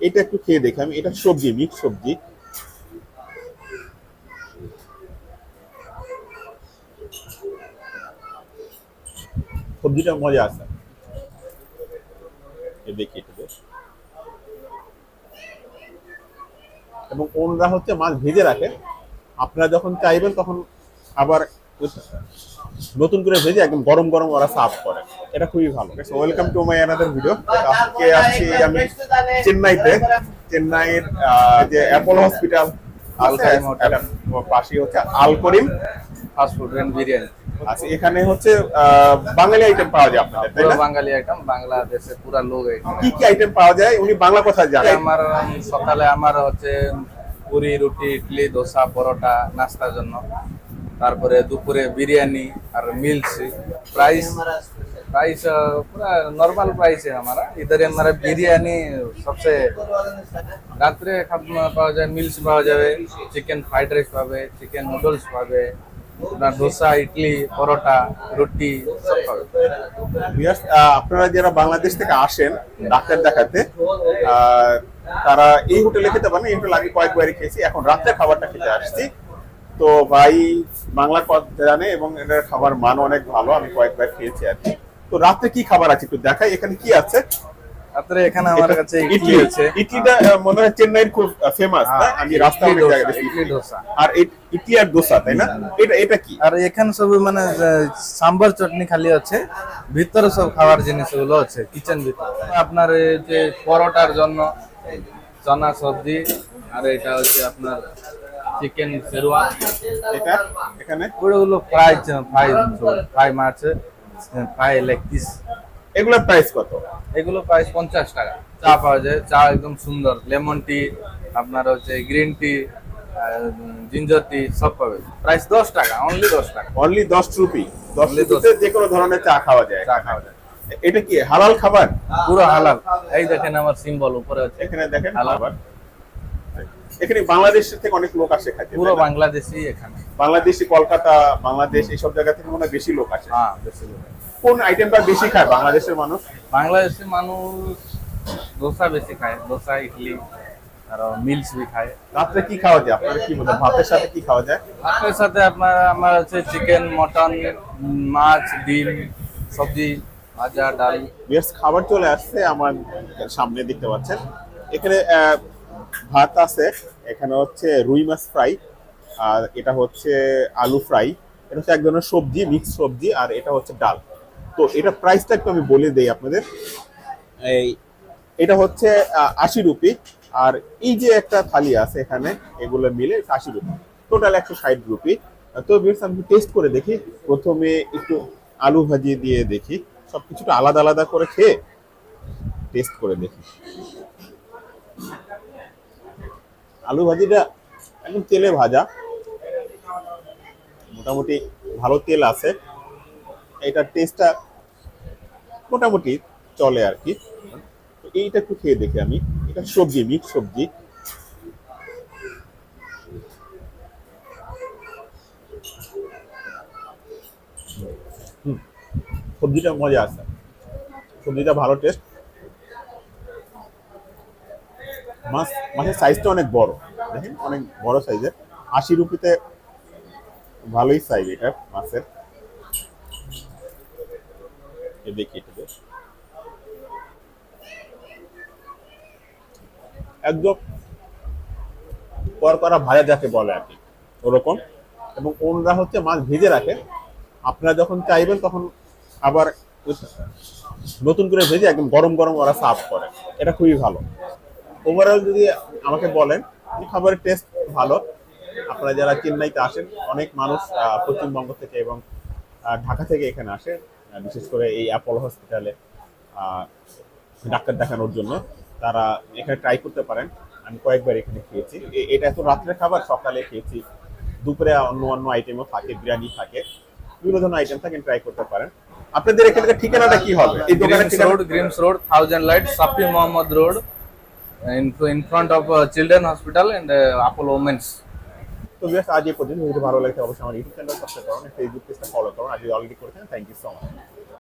এটা একটু খেয়ে দেখি। আমি, এটা সবজি মিক্স সবজি। সবজিটা মজা আছে। এবং ওনরা হচ্ছে মাছ ভেজে রাখে। আপনারা যখন চাইবেন তখন আবার নতুন করে ভেজে একদম গরম গরম ওরা সার্ভ করে। এটা খুবই ভালো। Welcome to my another video আজকে আসছি আমি চেন্নাইতে। চেন্নাইয়ের যে অ্যাপোলো হসপিটাল পাশে হচ্ছে Al Karim fast food and biryani আচ্ছা এখানে হচ্ছে আহ, বাঙালি আইটেম পাওয়া যায় আপনাদের তাই না? বাঙালি আইটেম বাংলাদেশে পুরা লোক আইটেম কি কি আইটেম পাওয়া যায়? উনি বাংলা কথা জানেন। আমার সকালে আমার হচ্ছে পুরি রুটি ইডলি দোসা পরোটা নাস্তার জন্য। তারপরে দুপুরে বিরিয়ানি আর মিলস प्राइस प्राइस पूरा नॉर्मल प्राइस है हमारा इधर हमारा বিরিয়ানি সবচেয়ে রাত্রে খাবার পাওয়া যায় মিলস পাওয়া যাবে চিকেন ফ্রাইড রাইস পাবে চিকেন নুডলস পাবে আপনার ডোসা ইডলি পরোটা রুটি সব পাবে Viewers, আহ, আপনারা যারা বাংলাদেশ থেকে আসেন ডাক্তার দেখাতে আহ, তারা এই হোটেলে খেতে পারেন এই হোটেল আগে কয়েকবারই খেয়েছি এখন রাত্রে খাবারটা খেতে আসছি তো ভাই বাংলা কথা জানে এবং এটার খাবার মান অনেক ভালো আমি কয়েকবার খেয়েছি আর কি। তো রাতে কি খাবার আছে একটু দেখাই এখানে কি আছে? রাত্রে এখানে আমার কাছে ইডলি আছে। ইডলিটা মনে হয় চেন্নাইয়ের খুব ফেমাস হ্যাঁ, আমি রাস্তা অনেক জায়গায় দেখি ইডলি ডোসা। আর ইডলি আর দোসা তাই না? এটা এটা কি? আর এখানে সব মানে সাম্বার চটনি খালি আছে ভিতরে সব খাবার জিনিসগুলো আছে কিচেন ভিতরে। আপনার যে পরোটার জন্য চনা সবজি আর এটা হচ্ছে আপনার চিকেন শেরওয়া এটা এখানে? ওগুলো ফ্রাই ফ্রাই ফ্রাই মাছ ফ্রাই লেগ পিস এগুলোর প্রাইস কত? এগুলো প্রাইস পঞ্চাশ টাকা। চা পাওয়া যায় চা একদম সুন্দর। লেমন টি আপনার হচ্ছে গ্রিন টি জিঞ্জার টি সব পাবে। প্রাইস দশ টাকা অনলি দশ টাকা। অনলি দশ রুপি দশ দশ। রুপিতে যে কোনো ধরনের চা খাওয়া যায়। চা খাওয়া যায়। এটা কি হালাল খাবার? পুরো হালাল। এই দেখেন আমার সিম্বল উপরে আছে। এখানে দেখেন হালাল। এখানে বাংলাদেশ থেকে অনেক লোক আসে খাইতে পুরো বাংলাদেশি এখানে। বাংলাদেশি কলকাতা বাংলাদেশ এইসব জায়গা থেকে মনে হয় বেশি লোক আসে। হ্যাঁ বেশি লোক। কোন আইটেমটা বেশি খায় বাংলাদেশের মানুষ? বাংলাদেশি মানুষ দোসা বেশি খায় দোসা ইডলি আর মিলস বি খায়। রাত্রে কি খাওয়া যায়? আপনার কি বলতে ভাতের সাথে কি খাওয়া যায়? আপনার সাথে আপনার আমার হচ্ছে চিকেন মটন মাছ ডিম সবজি ভাজা ডাল। বেশ খাবার চলে আসছে আমার সামনে দেখতে পাচ্ছেন। এখানে ভাত আছে, এখানে হচ্ছে রুই মাছ ফ্রাই, আর এটা হচ্ছে আলু ফ্রাই, এটা হচ্ছে এক ধরনের সবজি মিক্স সবজি, আর এটা হচ্ছে ডাল। তো এটা প্রাইসটা একটু আমি বলে দেই আপনাদের। এই, এটা হচ্ছে আশি রুপি, আর এই যে একটা থালি আছে এখানে, এগুলো মিলে আশি রুপি। টোটাল একশো ষাট রুপি। তো বেশ আমি টেস্ট করে দেখি। প্রথমে একটু আলু ভাজি দিয়ে দেখি। সব কিছুটা আলাদা আলাদা করে খেয়ে টেস্ট করে দেখি। আলু ভাজিটা একদম তেলে ভাজা। মোটামুটি ভালো তেল আছে। এটার টেস্টটা মোটামুটি চলে আর কি। এইটা একটু খেয়ে দেখি আমি। এটা সবজি মিক্স সবজি। সবজিটা মজা আছে। সবজিটা ভালো টেস্ট মাছ, মাছের সাইজটা অনেক বড়। দেখেন, অনেক বড় সাইজের আশি রুপিতে ভালোই সাইজ এটা মাছের। একদম ভাজা যাকে বলে আর কি, ওরকম। এবং ওনরা হচ্ছে মাছ ভেজে রাখে। আপনারা যখন চাইবেন তখন আবার নতুন করে ভেজে একদম গরম গরম ওরা সার্ভ করে। এটা খুবই ভালো। ওভারঅল যদি আমাকে বলেন এই খাবারের টেস্ট ভালো? আপনারা যারা চেন্নাইতে আসেন অনেক মানুষ পশ্চিমবঙ্গ থেকে এবং ঢাকা থেকে এখানে আসে বিশেষ করে এই অ্যাপোলো হসপিটালে ডাক্তার দেখানোর জন্য। তারা এখানে ট্রাই করতে পারেন। আমি কয়েকবার এখানে খেয়েছি। এটা তো রাত্রে খাবার সকালে খেয়েছি। দুপুরে অন্য অন্য আইটেমও থাকে বিরিয়ানি থাকে। বিভিন্ন ধরনের আইটেম থাকে ট্রাই করতে পারেন। আপনাদের এখানকার ঠিকানাটা কি হবে? এই দোকানের ঠিকানা road Greams road thousand light Shafi Mohammad road in in front of uh, children hospital and uh, apollo women's. তো বিয়াস আজ এই পর্যন্ত যদি ভালো লাগে অবশ্যই আমার ইউটিউব চ্যানেল সাবস্ক্রাইব করুন ফেসবুক পেজটা ফলো করুন আজ অলরেডি করেছেন থ্যাংক ইউ সো মাচ